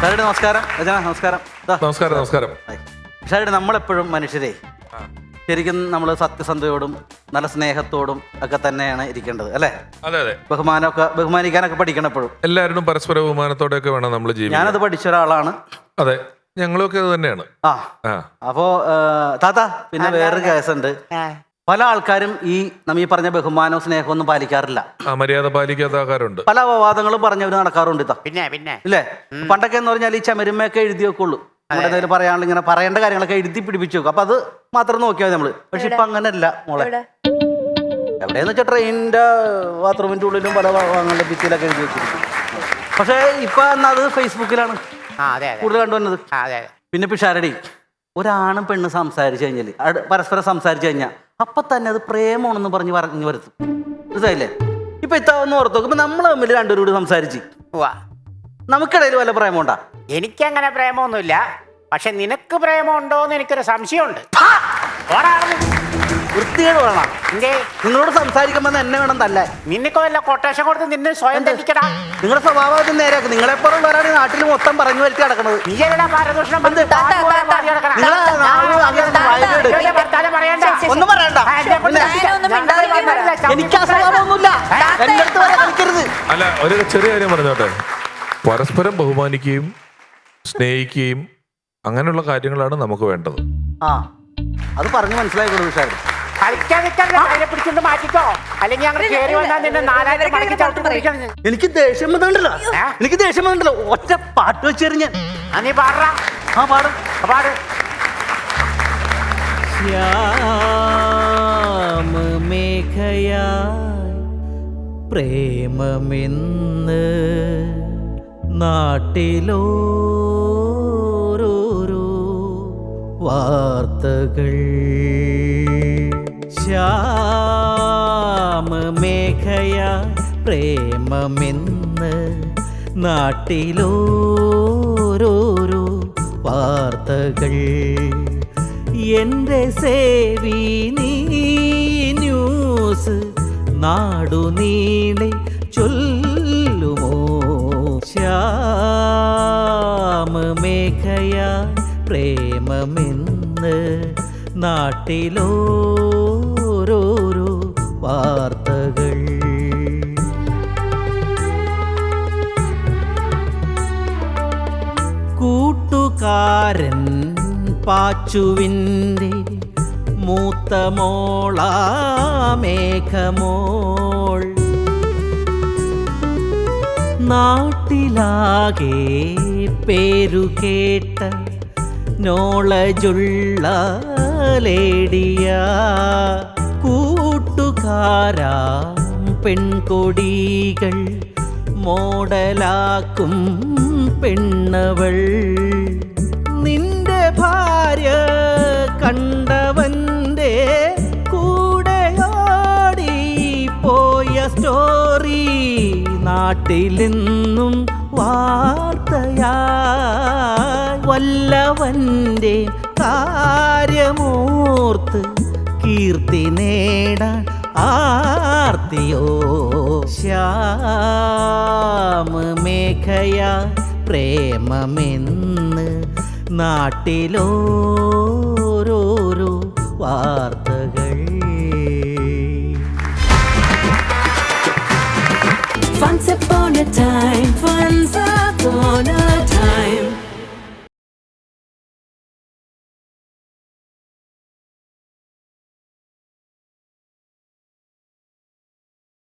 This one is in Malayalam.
ഷാരുടെ നമസ്കാരം. രചന നമസ്കാരം. ദാ. നമസ്കാരം നമസ്കാരം. ഷാരുടെ നമ്മളെപ്പോഴും മനുഷ്യരെ ശരിക്കും നമ്മൾ സത്യസന്ധയോടും നല്ല സ്നേഹത്തോടും ഒക്കെ തന്നെയാണ് ഇരിക്കേണ്ടത് അല്ലേ? അതെ അതെ. ബഹുമാനമൊക്കെ ബഹുമാനിക്കാനൊക്കെ പഠിക്കണം എപ്പോഴും എല്ലാവരും പരസ്പര ബഹുമാനത്തോടെയൊക്കെ വേണം നമ്മൾ ജീവിക്കാൻ. ഞാനത് പഠിച്ച ഒരാളാണ്. അതെ ഞങ്ങളൊക്കെ അത് തന്നെയാണ്. ആ. അപ്പോ താത്ത പിന്നെ വേറൊരു കേസുണ്ട്. പല ആൾക്കാരും ഈ നമ്മ ഈ പറഞ്ഞ ബഹുമാനവും സ്നേഹവും ഒന്നും പാലിക്കാറില്ല. ആ മര്യാദ പാലിക്കാത്ത ആൾക്കാരുണ്ട് പല അപവാദങ്ങളും പറഞ്ഞവര് നടക്കാറുണ്ട് ഇതാ പിന്നെ പിന്നെ. ഇല്ലേ? പണ്ടൊക്കെ എന്ന് പറഞ്ഞാൽ ഈ ചമരുമയൊക്കെ എഴുതി വെക്കുള്ളൂ. നമ്മുടെ എന്തെങ്കിലും പറയാനുള്ള ഇങ്ങനെ പറയേണ്ട കാര്യങ്ങളൊക്കെ എഴുതി പിടിപ്പിച്ചു വെക്കും. അപ്പൊ അത് മാത്രം നോക്കിയാൽ നമ്മൾ. പക്ഷെ ഇപ്പൊ അങ്ങനല്ല മോളെ. എവിടെയെന്ന് വെച്ചാൽ ട്രെയിനിന്റെ ബാത്റൂമിന്റെ ഉള്ളിലും പല ഭാഗങ്ങളുടെ ഭിത്തിയിലൊക്കെ എഴുതി വെച്ചിരിക്കും. പക്ഷേ ഇപ്പൊ എന്നാ അത് ഫേസ്ബുക്കിലാണ്. കൂടുതൽ കണ്ടുവന്നത് പിന്നെ പിഷാരടി ഒരാണും പെണ്ണ് സംസാരിച്ചു കഴിഞ്ഞാൽ പരസ്പരം സംസാരിച്ചു കഴിഞ്ഞാൽ അപ്പൊ തന്നെ അത് പ്രേമമാണെന്ന് പറഞ്ഞ് പറഞ്ഞു വരുത്തും മനസ്സിലായില്ലേ? ഇപ്പം ഇത്താവെന്ന് ഓർത്ത് നോക്കുമ്പോൾ നമ്മൾ തമ്മിൽ രണ്ടുപേരും കൂടി സംസാരിച്ച്. വാ നമുക്കിടയിൽ വല്ല പ്രേമമുണ്ടാ? എനിക്കങ്ങനെ പ്രേമമൊന്നുമില്ല. പക്ഷെ നിനക്ക് പ്രേമമുണ്ടോന്ന് എനിക്കൊരു സംശയമുണ്ട്. ഓടാ. വൃത്തികേട് വേണം എന്തേ? നിങ്ങളോട് സംസാരിക്കുമ്പോൾ എന്നെ വേണം തല്ലേ നിന്നെക്കോല്ല കൊട്ടേഷൻ കൊടുത്ത് നിന്നെ സ്വയം തെറ്റിക്കടാ. നിങ്ങളുടെ സ്വഭാവത്തിൽ നേരെയാക്കും. നിങ്ങളെപ്പോലുള്ളവരാണ് ഈ നാട്ടിൽ മൊത്തം പറഞ്ഞു വരുത്തി നടക്കുന്നത് നീ എവിടാ പാരദൂഷണം. ഒന്നും പറയണ്ട. എനിക്ക് ആ സ്വഭാവമൊന്നുമില്ല എന്റെ അടുത്ത് വരെ കളിക്കരുത്. അല്ല ഒരു ചെറിയ കാര്യം പറഞ്ഞോട്ടെ. പരസ്പരം ബഹുമാനിക്കുകയും സ്നേഹിക്കുകയും അങ്ങനെയുള്ള കാര്യങ്ങളാണ് നമുക്ക് വേണ്ടത്. ആ അത് പറഞ്ഞു മനസ്സിലാക്കി കൊടുത്തു സാർ എനിക്ക് ദേഷ്യം വന്നിട്ടില്ല എനിക്ക് ദേഷ്യം വന്നിട്ടില്ല ഒറ്റ പാട്ട് വെച്ചെറിഞ്ഞ നീ പാടാ ആ പാടും. പാട്. ശ്യാമമേഘയായി പ്രേമമെന്ന് നാട്ടിലോരോരോ വാർത്തകൾ. ശ്യാമമേഘയായി പ്രേമമെന്ന് നാട്ടിലോരോരോ വാർത്തകൾ. എന്റെ സേവി ന്യൂസ് നാടുനീളെ ചൊല്ലുമോ? ശ്യാമമേഘയ പ്രേമമെന്ന് നാട്ടിലോരോരോ വാർത്തകൾ. കൂട്ടുകാരൻ പാച്ചുവിന്റെ മൂത്ത മോളാ നാട്ടിലാകെ പേരുകേട്ട നോളജുള്ള ലേഡിയ. കൂട്ടുകാരാ പെൺകൊടികൾ മോഡലാക്കും പെണ്ണവൾ? നിന്റെ ഭാര്യ കണ്ടവന്റെ കൂടെ ഓടി പോയ സ്റ്റോറി നാട്ടിൽ നിന്നും വാർത്തയായി വല്ലവന്റെ കാര്യമോർത്ത് കീർത്തി നേടാൻ ആർത്തിയോ ശ്യാമമേഘയ പ്രേമമെന്ന് നാട്ടിലോരോരോ വാർത്തകൾ